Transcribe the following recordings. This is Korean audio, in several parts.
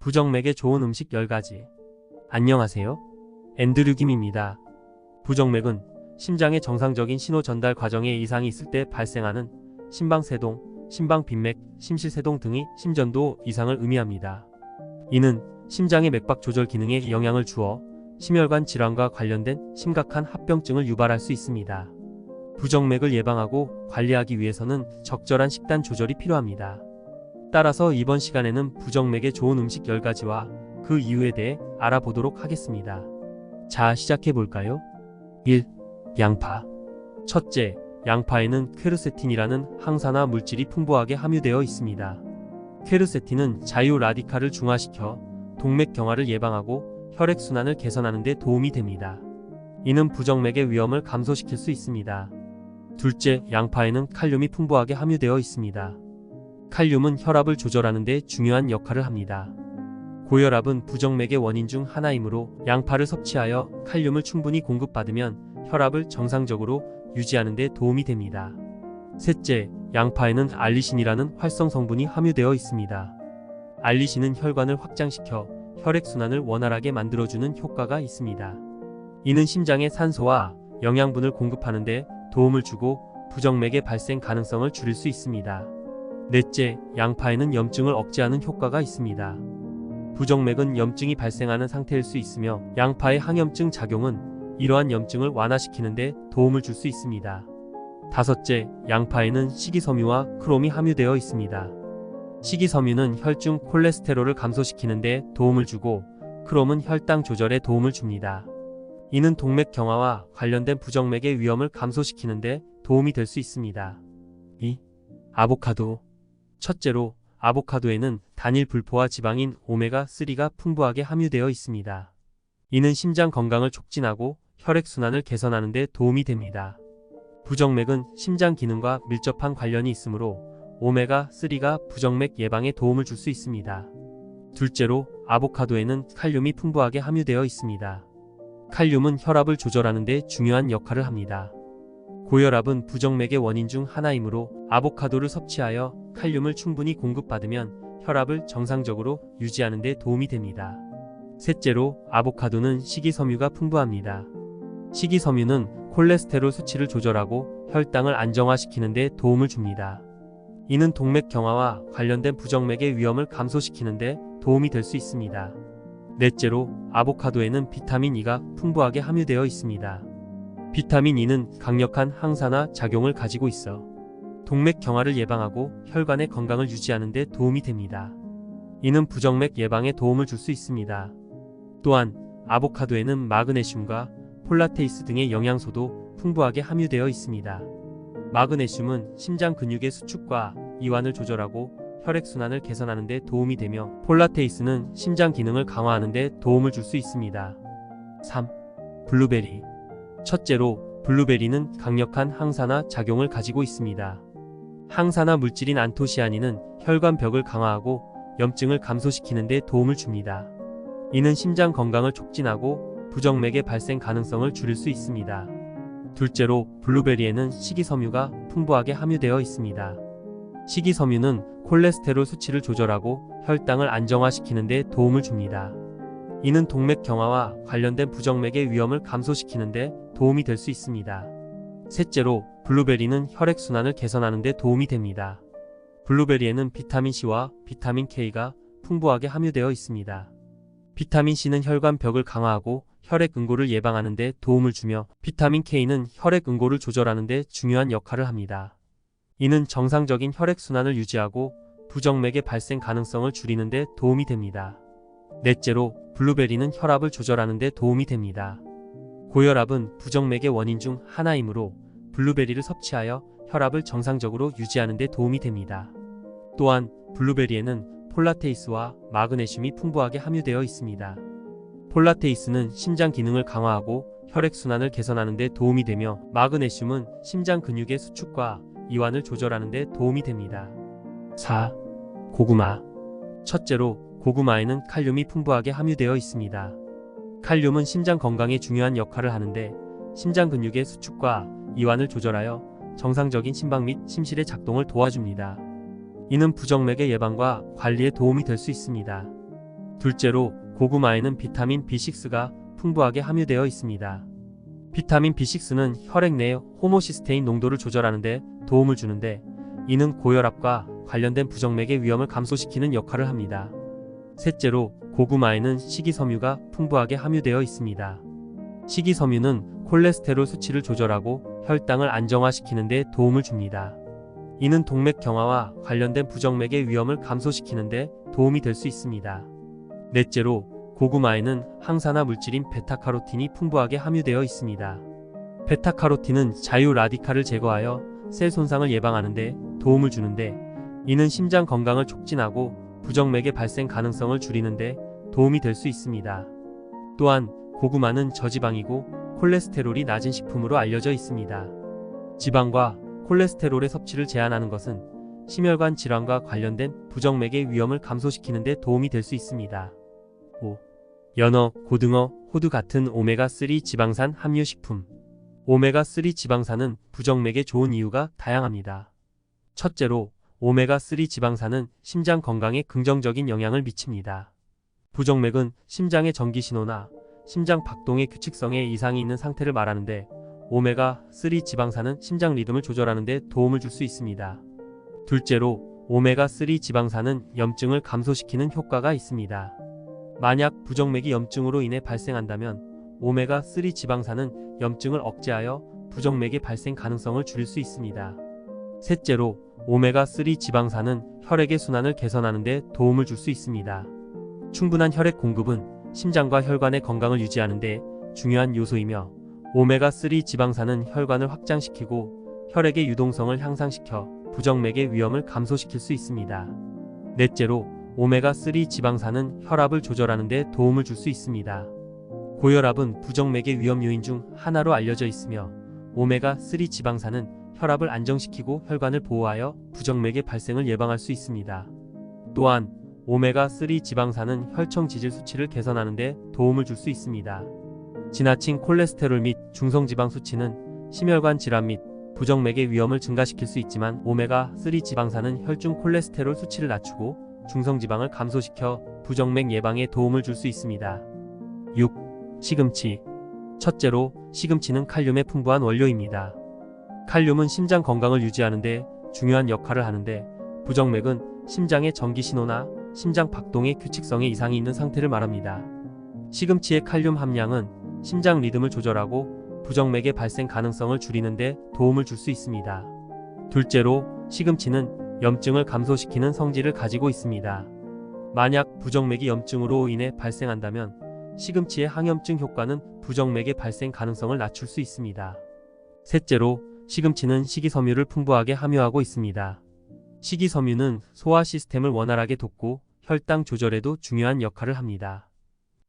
부정맥에 좋은 음식 10가지. 안녕하세요. 앤드류 김입니다. 부정맥은 심장의 정상적인 신호 전달 과정에 이상이 있을 때 발생하는 심방세동, 심방빈맥, 심실세동 등의 심전도 이상을 의미합니다. 이는 심장의 맥박 조절 기능에 영향을 주어 심혈관 질환과 관련된 심각한 합병증을 유발할 수 있습니다. 부정맥을 예방하고 관리하기 위해서는 적절한 식단 조절이 필요합니다. 따라서 이번 시간에는 부정맥에 좋은 음식 10가지와 그 이유에 대해 알아보도록 하겠습니다. 자, 시작해 볼까요? 1. 양파. 첫째, 양파에는 퀘르세틴이라는 항산화 물질이 풍부하게 함유되어 있습니다. 퀘르세틴은 자유 라디칼을 중화시켜 동맥 경화를 예방하고 혈액 순환을 개선하는 데 도움이 됩니다. 이는 부정맥의 위험을 감소시킬 수 있습니다. 둘째, 양파에는 칼륨이 풍부하게 함유되어 있습니다. 칼륨은 혈압을 조절하는 데 중요한 역할을 합니다. 고혈압은 부정맥의 원인 중 하나이므로 양파를 섭취하여 칼륨을 충분히 공급받으면 혈압을 정상적으로 유지하는 데 도움이 됩니다. 셋째, 양파에는 알리신이라는 활성 성분이 함유되어 있습니다. 알리신은 혈관을 확장시켜 혈액순환을 원활하게 만들어주는 효과가 있습니다. 이는 심장에 산소와 영양분을 공급하는 데 도움을 주고 부정맥의 발생 가능성을 줄일 수 있습니다. 넷째, 양파에는 염증을 억제하는 효과가 있습니다. 부정맥은 염증이 발생하는 상태일 수 있으며 양파의 항염증 작용은 이러한 염증을 완화시키는 데 도움을 줄 수 있습니다. 다섯째, 양파에는 식이섬유와 크롬이 함유되어 있습니다. 식이섬유는 혈중 콜레스테롤을 감소시키는 데 도움을 주고 크롬은 혈당 조절에 도움을 줍니다. 이는 동맥 경화와 관련된 부정맥의 위험을 감소시키는 데 도움이 될 수 있습니다. 2. 아보카도. 첫째로 아보카도에는 단일 불포화 지방인 오메가3가 풍부하게 함유되어 있습니다. 이는 심장 건강을 촉진하고 혈액순환을 개선하는 데 도움이 됩니다. 부정맥은 심장 기능과 밀접한 관련이 있으므로 오메가3가 부정맥 예방에 도움을 줄 수 있습니다. 둘째로 아보카도에는 칼륨이 풍부하게 함유되어 있습니다. 칼륨은 혈압을 조절하는 데 중요한 역할을 합니다. 고혈압은 부정맥의 원인 중 하나이므로 아보카도를 섭취하여 칼륨을 충분히 공급받으면 혈압을 정상적으로 유지하는 데 도움이 됩니다. 셋째로 아보카도는 식이섬유가 풍부합니다. 식이섬유는 콜레스테롤 수치를 조절하고 혈당을 안정화시키는 데 도움을 줍니다. 이는 동맥 경화와 관련된 부정맥의 위험을 감소시키는 데 도움이 될 수 있습니다. 넷째로 아보카도에는 비타민 E가 풍부하게 함유되어 있습니다. 비타민 E는 강력한 항산화 작용을 가지고 있어 동맥 경화를 예방하고 혈관의 건강을 유지하는 데 도움이 됩니다. 이는 부정맥 예방에 도움을 줄 수 있습니다. 또한 아보카도에는 마그네슘과 폴라테이스 등의 영양소도 풍부하게 함유되어 있습니다. 마그네슘은 심장 근육의 수축과 이완을 조절하고 혈액순환을 개선하는 데 도움이 되며 폴라테이스는 심장 기능을 강화하는 데 도움을 줄 수 있습니다. 3. 블루베리 첫째로 블루베리는 강력한 항산화 작용을 가지고 있습니다. 항산화 물질인 안토시아닌은 혈관 벽을 강화하고 염증을 감소시키는 데 도움을 줍니다. 이는 심장 건강을 촉진하고 부정맥의 발생 가능성을 줄일 수 있습니다. 둘째로 블루베리에는 식이섬유가 풍부하게 함유되어 있습니다. 식이섬유는 콜레스테롤 수치를 조절하고 혈당을 안정화시키는 데 도움을 줍니다. 이는 동맥 경화와 관련된 부정맥의 위험을 감소시키는 데 도움이 될 수 있습니다. 셋째로 블루베리는 혈액순환을 개선하는 데 도움이 됩니다. 블루베리에는 비타민C와 비타민K가 풍부하게 함유되어 있습니다. 비타민C는 혈관 벽을 강화하고 혈액 응고를 예방하는 데 도움을 주며 비타민K는 혈액 응고를 조절하는 데 중요한 역할을 합니다. 이는 정상적인 혈액순환을 유지하고 부정맥의 발생 가능성을 줄이는 데 도움이 됩니다. 넷째로 블루베리는 혈압을 조절하는 데 도움이 됩니다. 고혈압은 부정맥의 원인 중 하나이므로 블루베리를 섭취하여 혈압을 정상적으로 유지하는 데 도움이 됩니다. 또한 블루베리에는 폴라테이스와 마그네슘이 풍부하게 함유되어 있습니다. 폴라테이스는 심장 기능을 강화하고 혈액순환을 개선하는 데 도움이 되며 마그네슘은 심장 근육의 수축과 이완을 조절하는 데 도움이 됩니다. 4. 고구마 첫째로 고구마에는 칼륨이 풍부하게 함유되어 있습니다. 칼륨은 심장 건강에 중요한 역할을 하는데 심장 근육의 수축과 이완을 조절하여 정상적인 심박 및 심실의 작동을 도와줍니다. 이는 부정맥의 예방과 관리에 도움이 될 수 있습니다. 둘째로 고구마에는 비타민 B6가 풍부하게 함유되어 있습니다. 비타민 B6는 혈액 내 호모시스테인 농도를 조절하는 데 도움을 주는데 이는 고혈압과 관련된 부정맥의 위험을 감소시키는 역할을 합니다. 셋째로 고구마에는 식이섬유가 풍부하게 함유되어 있습니다. 식이섬유는 콜레스테롤 수치를 조절하고 혈당을 안정화시키는 데 도움을 줍니다. 이는 동맥 경화와 관련된 부정맥의 위험을 감소시키는 데 도움이 될 수 있습니다. 넷째로 고구마에는 항산화 물질인 베타카로틴이 풍부하게 함유되어 있습니다. 베타카로틴은 자유 라디칼을 제거하여 셀 손상을 예방하는 데 도움을 주는데 이는 심장 건강을 촉진하고 부정맥의 발생 가능성을 줄이는 데 도움이 될 수 있습니다. 또한 고구마는 저지방이고 콜레스테롤이 낮은 식품으로 알려져 있습니다. 지방과 콜레스테롤의 섭취를 제한하는 것은 심혈관 질환과 관련된 부정맥의 위험을 감소시키는 데 도움이 될 수 있습니다. 5. 연어, 고등어, 호두 같은 오메가3 지방산 함유 식품. 오메가3 지방산은 부정맥에 좋은 이유가 다양합니다. 첫째로 오메가3 지방산은 심장 건강에 긍정적인 영향을 미칩니다. 부정맥은 심장의 전기 신호나 심장 박동의 규칙성에 이상이 있는 상태를 말하는데 오메가3 지방산은 심장 리듬을 조절하는 데 도움을 줄 수 있습니다. 둘째로 오메가3 지방산은 염증을 감소시키는 효과가 있습니다. 만약 부정맥이 염증으로 인해 발생한다면 오메가3 지방산은 염증을 억제하여 부정맥의 발생 가능성을 줄일 수 있습니다. 셋째로 오메가3 지방산은 혈액의 순환을 개선하는 데 도움을 줄 수 있습니다. 충분한 혈액 공급은 심장과 혈관의 건강을 유지하는 데 중요한 요소이며 오메가3 지방산은 혈관을 확장시키고 혈액의 유동성을 향상시켜 부정맥의 위험을 감소시킬 수 있습니다. 넷째로 오메가3 지방산은 혈압을 조절하는 데 도움을 줄 수 있습니다. 고혈압은 부정맥의 위험 요인 중 하나로 알려져 있으며 오메가3 지방산은 혈압을 안정시키고 혈관을 보호하여 부정맥의 발생을 예방할 수 있습니다. 또한 오메가3 지방산은 혈청 지질 수치를 개선하는 데 도움을 줄 수 있습니다. 지나친 콜레스테롤 및 중성지방 수치는 심혈관 질환 및 부정맥의 위험을 증가시킬 수 있지만 오메가3 지방산은 혈중 콜레스테롤 수치를 낮추고 중성지방을 감소시켜 부정맥 예방에 도움을 줄 수 있습니다. 6. 시금치 첫째로 시금치는 칼륨의 풍부한 원료입니다. 칼륨은 심장 건강을 유지하는 데 중요한 역할을 하는데 부정맥은 심장의 전기 신호나 심장 박동의 규칙성에 이상이 있는 상태를 말합니다. 시금치의 칼륨 함량은 심장 리듬을 조절하고 부정맥의 발생 가능성을 줄이는 데 도움을 줄 수 있습니다. 둘째로 시금치는 염증을 감소시키는 성질을 가지고 있습니다. 만약 부정맥이 염증으로 인해 발생한다면 시금치의 항염증 효과는 부정맥의 발생 가능성을 낮출 수 있습니다. 셋째로 시금치는 식이섬유를 풍부하게 함유하고 있습니다. 식이섬유는 소화 시스템을 원활하게 돕고 혈당 조절에도 중요한 역할을 합니다.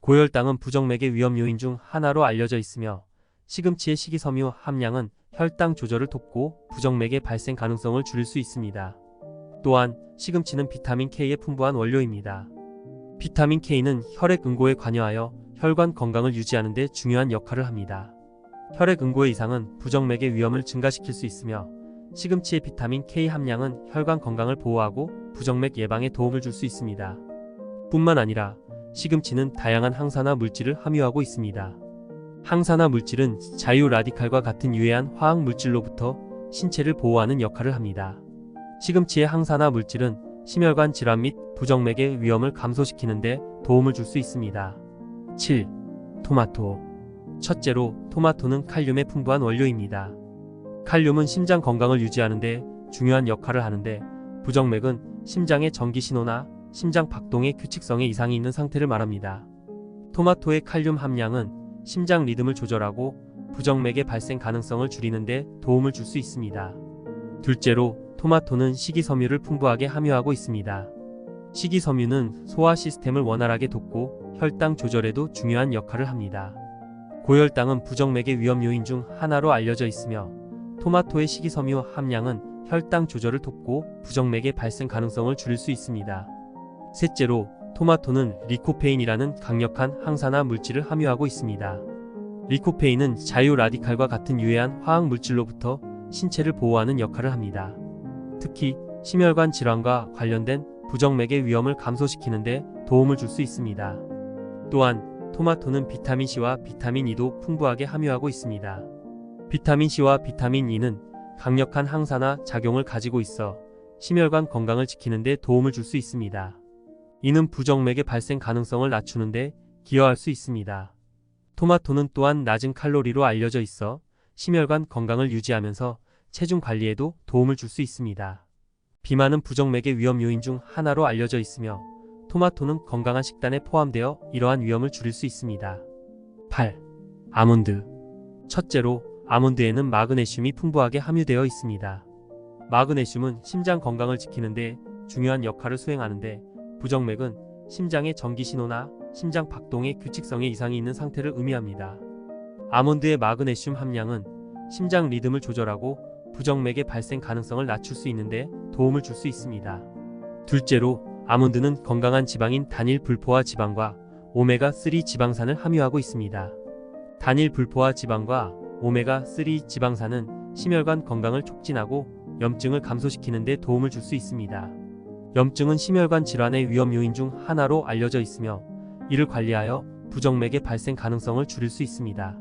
고혈당은 부정맥의 위험 요인 중 하나로 알려져 있으며 시금치의 식이섬유 함량은 혈당 조절을 돕고 부정맥의 발생 가능성을 줄일 수 있습니다. 또한 시금치는 비타민 K의 풍부한 원료입니다. 비타민 K는 혈액 응고에 관여하여 혈관 건강을 유지하는 데 중요한 역할을 합니다. 혈액 응고의 이상은 부정맥의 위험을 증가시킬 수 있으며 시금치의 비타민 K 함량은 혈관 건강을 보호하고 부정맥 예방에 도움을 줄 수 있습니다. 뿐만 아니라 시금치는 다양한 항산화 물질을 함유하고 있습니다. 항산화 물질은 자유 라디칼과 같은 유해한 화학 물질로부터 신체를 보호하는 역할을 합니다. 시금치의 항산화 물질은 심혈관 질환 및 부정맥의 위험을 감소시키는 데 도움을 줄 수 있습니다. 7. 토마토 첫째로 토마토는 칼륨의 풍부한 원료입니다. 칼륨은 심장 건강을 유지하는 데 중요한 역할을 하는데 부정맥은 심장의 전기 신호나 심장 박동의 규칙성에 이상이 있는 상태를 말합니다. 토마토의 칼륨 함량은 심장 리듬을 조절하고 부정맥의 발생 가능성을 줄이는 데 도움을 줄 수 있습니다. 둘째로 토마토는 식이섬유를 풍부하게 함유하고 있습니다. 식이섬유는 소화 시스템을 원활하게 돕고 혈당 조절에도 중요한 역할을 합니다. 고혈당은 부정맥의 위험 요인 중 하나로 알려져 있으며 토마토의 식이섬유 함량은 혈당 조절을 돕고 부정맥의 발생 가능성을 줄일 수 있습니다. 셋째로 토마토는 리코페인이라는 강력한 항산화 물질을 함유하고 있습니다. 리코페인은 자유 라디칼과 같은 유해한 화학 물질로부터 신체를 보호하는 역할을 합니다. 특히 심혈관 질환과 관련된 부정맥의 위험을 감소시키는 데 도움을 줄 수 있습니다. 또한 토마토는 비타민 C와 비타민 E도 풍부하게 함유하고 있습니다. 비타민 C와 비타민 E는 강력한 항산화 작용을 가지고 있어 심혈관 건강을 지키는 데 도움을 줄 수 있습니다. 이는 부정맥의 발생 가능성을 낮추는 데 기여할 수 있습니다. 토마토는 또한 낮은 칼로리로 알려져 있어 심혈관 건강을 유지하면서 체중 관리에도 도움을 줄 수 있습니다. 비만은 부정맥의 위험 요인 중 하나로 알려져 있으며 토마토는 건강한 식단에 포함되어 이러한 위험을 줄일 수 있습니다. 8. 아몬드. 첫째로 아몬드에는 마그네슘이 풍부하게 함유되어 있습니다. 마그네슘은 심장 건강을 지키는데 중요한 역할을 수행하는데 부정맥은 심장의 전기 신호나 심장 박동의 규칙성에 이상이 있는 상태를 의미합니다. 아몬드의 마그네슘 함량은 심장 리듬을 조절하고 부정맥의 발생 가능성을 낮출 수 있는데 도움을 줄 수 있습니다. 둘째로 아몬드는 건강한 지방인 단일 불포화 지방과 오메가3 지방산을 함유하고 있습니다. 단일 불포화 지방과 오메가3 지방산은 심혈관 건강을 촉진하고 염증을 감소시키는 데 도움을 줄 수 있습니다. 염증은 심혈관 질환의 위험 요인 중 하나로 알려져 있으며 이를 관리하여 부정맥의 발생 가능성을 줄일 수 있습니다.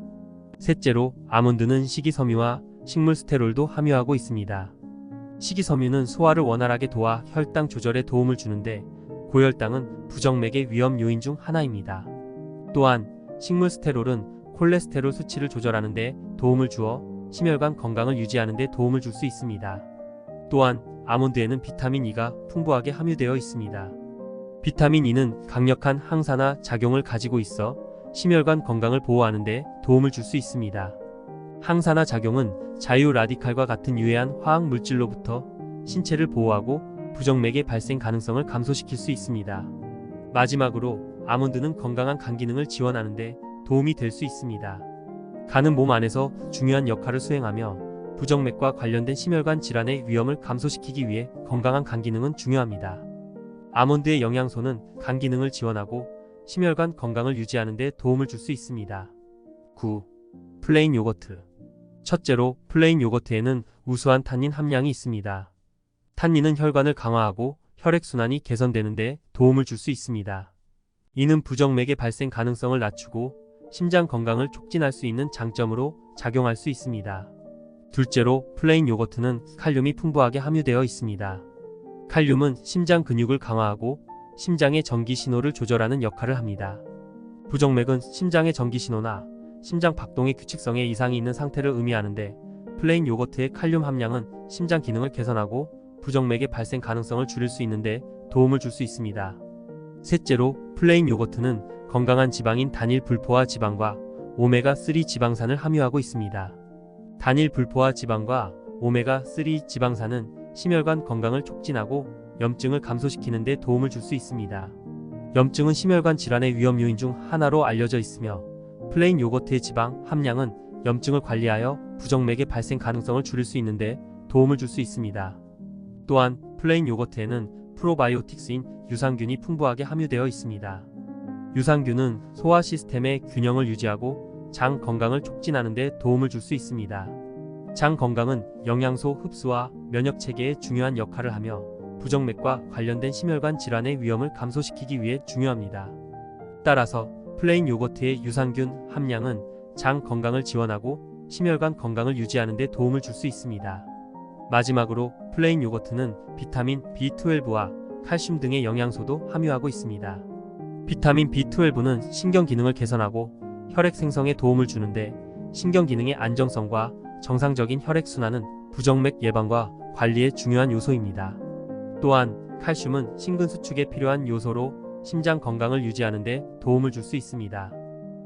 셋째로 아몬드는 식이섬유와 식물 스테롤도 함유하고 있습니다. 식이섬유는 소화를 원활하게 도와 혈당 조절에 도움을 주는데 고혈당은 부정맥의 위험 요인 중 하나입니다. 또한 식물 스테롤은 콜레스테롤 수치를 조절하는 데 도움을 주어 심혈관 건강을 유지하는 데 도움을 줄 수 있습니다. 또한 아몬드에는 비타민 E가 풍부하게 함유되어 있습니다. 비타민 E는 강력한 항산화 작용을 가지고 있어 심혈관 건강을 보호하는 데 도움을 줄 수 있습니다. 항산화 작용은 자유 라디칼과 같은 유해한 화학 물질로부터 신체를 보호하고 부정맥의 발생 가능성을 감소시킬 수 있습니다. 마지막으로 아몬드는 건강한 간 기능을 지원하는 데 도움이 될 수 있습니다. 간은 몸 안에서 중요한 역할을 수행하며 부정맥과 관련된 심혈관 질환의 위험을 감소시키기 위해 건강한 간 기능은 중요합니다. 아몬드의 영양소는 간 기능을 지원하고 심혈관 건강을 유지하는 데 도움을 줄 수 있습니다. 9. 플레인 요거트 첫째로 플레인 요거트에는 우수한 탄닌 함량이 있습니다. 탄닌은 혈관을 강화하고 혈액순환이 개선되는 데 도움을 줄 수 있습니다. 이는 부정맥의 발생 가능성을 낮추고 심장 건강을 촉진할 수 있는 장점으로 작용할 수 있습니다. 둘째로 플레인 요거트는 칼륨이 풍부하게 함유되어 있습니다. 칼륨은 심장 근육을 강화하고 심장의 전기 신호를 조절하는 역할을 합니다. 부정맥은 심장의 전기 신호나 심장 박동의 규칙성에 이상이 있는 상태를 의미하는데 플레인 요거트의 칼륨 함량은 심장 기능을 개선하고 부정맥의 발생 가능성을 줄일 수 있는데 도움을 줄 수 있습니다. 셋째로 플레인 요거트는 건강한 지방인 단일 불포화 지방과 오메가3 지방산을 함유하고 있습니다. 단일 불포화 지방과 오메가3 지방산은 심혈관 건강을 촉진하고 염증을 감소시키는 데 도움을 줄 수 있습니다. 염증은 심혈관 질환의 위험 요인 중 하나로 알려져 있으며 플레인 요거트의 지방 함량은 염증을 관리하여 부정맥의 발생 가능성을 줄일 수 있는데 도움을 줄 수 있습니다. 또한 플레인 요거트에는 프로바이오틱스인 유산균이 풍부하게 함유되어 있습니다. 유산균은 소화 시스템의 균형을 유지하고 장 건강을 촉진하는 데 도움을 줄 수 있습니다. 장 건강은 영양소 흡수와 면역 체계에 중요한 역할을 하며 부정맥과 관련된 심혈관 질환의 위험을 감소시키기 위해 중요합니다. 따라서 플레인 요거트의 유산균 함량은 장 건강을 지원하고 심혈관 건강을 유지하는 데 도움을 줄 수 있습니다. 마지막으로 플레인 요거트는 비타민 B12와 칼슘 등의 영양소도 함유하고 있습니다. 비타민 B12는 신경 기능을 개선하고 혈액 생성에 도움을 주는데 신경 기능의 안정성과 정상적인 혈액 순환은 부정맥 예방과 관리에 중요한 요소입니다. 또한 칼슘은 심근 수축에 필요한 요소로 심장 건강을 유지하는 데 도움을 줄 수 있습니다.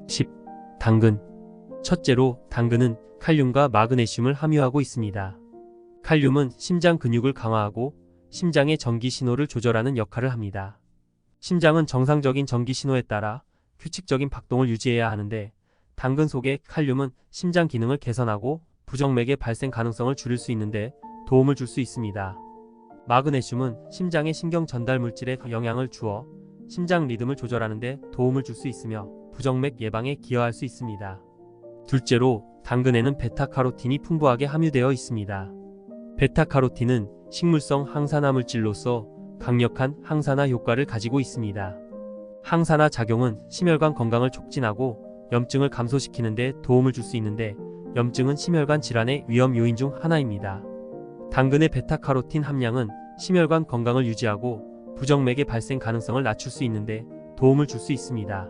10. 당근 첫째로 당근은 칼륨과 마그네슘을 함유하고 있습니다. 칼륨은 심장 근육을 강화하고 심장의 전기 신호를 조절하는 역할을 합니다. 심장은 정상적인 전기 신호에 따라 규칙적인 박동을 유지해야 하는데 당근 속의 칼륨은 심장 기능을 개선하고 부정맥의 발생 가능성을 줄일 수 있는데 도움을 줄 수 있습니다. 마그네슘은 심장의 신경 전달 물질에 영향을 주어 심장 리듬을 조절하는 데 도움을 줄 수 있으며 부정맥 예방에 기여할 수 있습니다. 둘째로 당근에는 베타카로틴이 풍부하게 함유되어 있습니다. 베타카로틴은 식물성 항산화 물질로서 강력한 항산화 효과를 가지고 있습니다. 항산화 작용은 심혈관 건강을 촉진하고 염증을 감소시키는 데 도움을 줄 수 있는데 염증은 심혈관 질환의 위험 요인 중 하나입니다. 당근의 베타카로틴 함량은 심혈관 건강을 유지하고 부정맥의 발생 가능성을 낮출 수 있는데 도움을 줄 수 있습니다.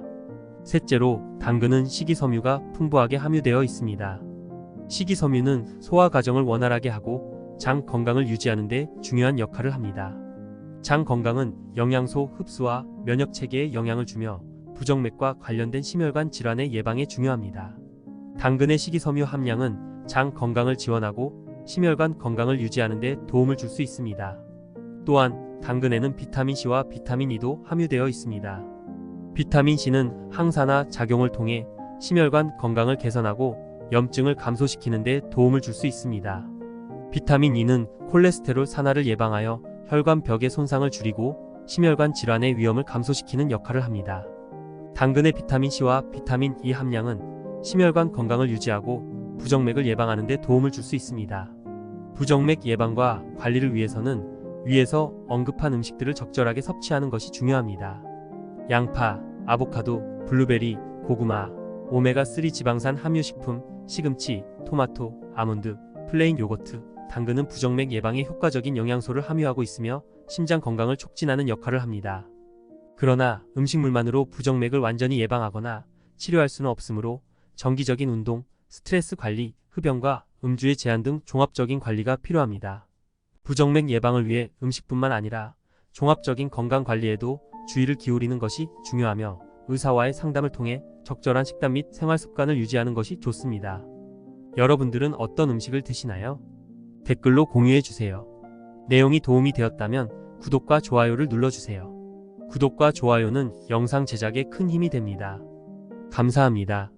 셋째로 당근은 식이섬유가 풍부하게 함유되어 있습니다. 식이섬유는 소화 과정을 원활하게 하고 장 건강을 유지하는 데 중요한 역할을 합니다. 장 건강은 영양소 흡수와 면역 체계에 영향을 주며 부정맥과 관련된 심혈관 질환의 예방에 중요합니다. 당근의 식이섬유 함량은 장 건강을 지원하고 심혈관 건강을 유지하는 데 도움을 줄 수 있습니다. 또한 당근에는 비타민 C와 비타민 E도 함유되어 있습니다. 비타민 C는 항산화 작용을 통해 심혈관 건강을 개선하고 염증을 감소시키는 데 도움을 줄 수 있습니다. 비타민 E는 콜레스테롤 산화를 예방하여 혈관 벽의 손상을 줄이고 심혈관 질환의 위험을 감소시키는 역할을 합니다. 당근의 비타민 C와 비타민 E 함량은 심혈관 건강을 유지하고 부정맥을 예방하는 데 도움을 줄 수 있습니다. 부정맥 예방과 관리를 위해서는 위에서 언급한 음식들을 적절하게 섭취하는 것이 중요합니다. 양파, 아보카도, 블루베리, 고구마, 오메가3 지방산 함유 식품, 시금치, 토마토, 아몬드, 플레인 요거트, 당근은 부정맥 예방에 효과적인 영양소를 함유하고 있으며 심장 건강을 촉진하는 역할을 합니다. 그러나 음식물만으로 부정맥을 완전히 예방하거나 치료할 수는 없으므로 정기적인 운동, 스트레스 관리, 흡연과 음주의 제한 등 종합적인 관리가 필요합니다. 부정맥 예방을 위해 음식뿐만 아니라 종합적인 건강 관리에도 주의를 기울이는 것이 중요하며 의사와의 상담을 통해 적절한 식단 및 생활 습관을 유지하는 것이 좋습니다. 여러분들은 어떤 음식을 드시나요? 댓글로 공유해 주세요. 내용이 도움이 되었다면 구독과 좋아요를 눌러주세요. 구독과 좋아요는 영상 제작에 큰 힘이 됩니다. 감사합니다.